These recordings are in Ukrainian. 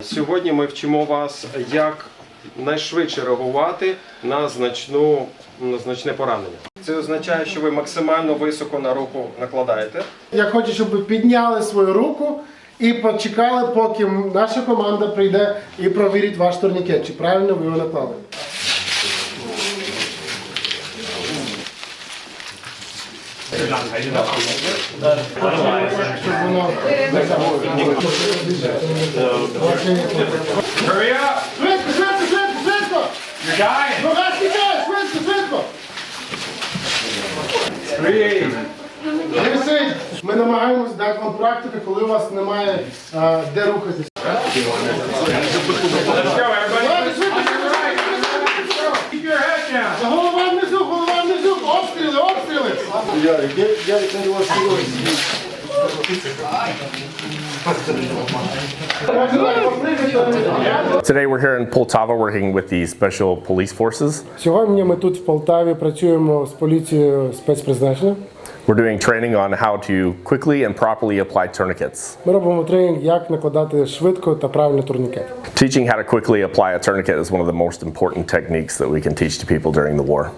Сьогодні ми вчимо вас, як найшвидше реагувати на, значну, на значне поранення. Це означає, що ви максимально високо на руку накладаєте. Я хочу, щоб ви підняли свою руку і почекали, поки наша команда прийде і провірить ваш турнікет, чи правильно ви його наклали. Up! Швидко, швидко, швидко, швидко! Нога стікає, швидко, швидко! Висить. Ми намагаємось дати вам практику, коли у вас немає а, де рухатись. Let's go, everybody! Ладно, швидко, швидко, швидко. Keep your head down! Голова внизу, Today we're here in Poltava working with the Special Police Forces. Сьогодні ми тут в Полтаві працюємо з поліцією спецпризначення. We're doing training on how to quickly and properly apply tourniquets. Ми робимо тренінг, як накладати швидко та правильно турнікет. Teaching how to quickly apply a tourniquet is one of the most important techniques that we can teach to people during the war.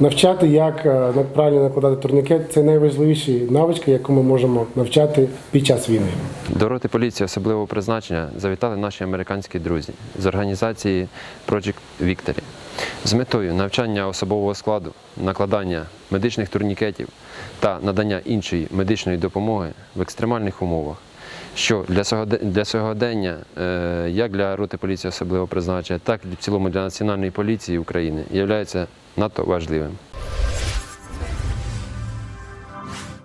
Навчати, як е, правильно накладати турнікет, це найважливіші навички, яку ми можемо навчати під час війни. До роти поліції особливого призначення завітали наші американські друзі з організації Project Victory з метою навчання особового складу, накладання медичних турнікетів та надання іншої медичної допомоги в екстремальних умовах, що для для сьогодення, е, як для роти поліції особливого призначення, так і в цілому для національної поліції України, є надто важливим.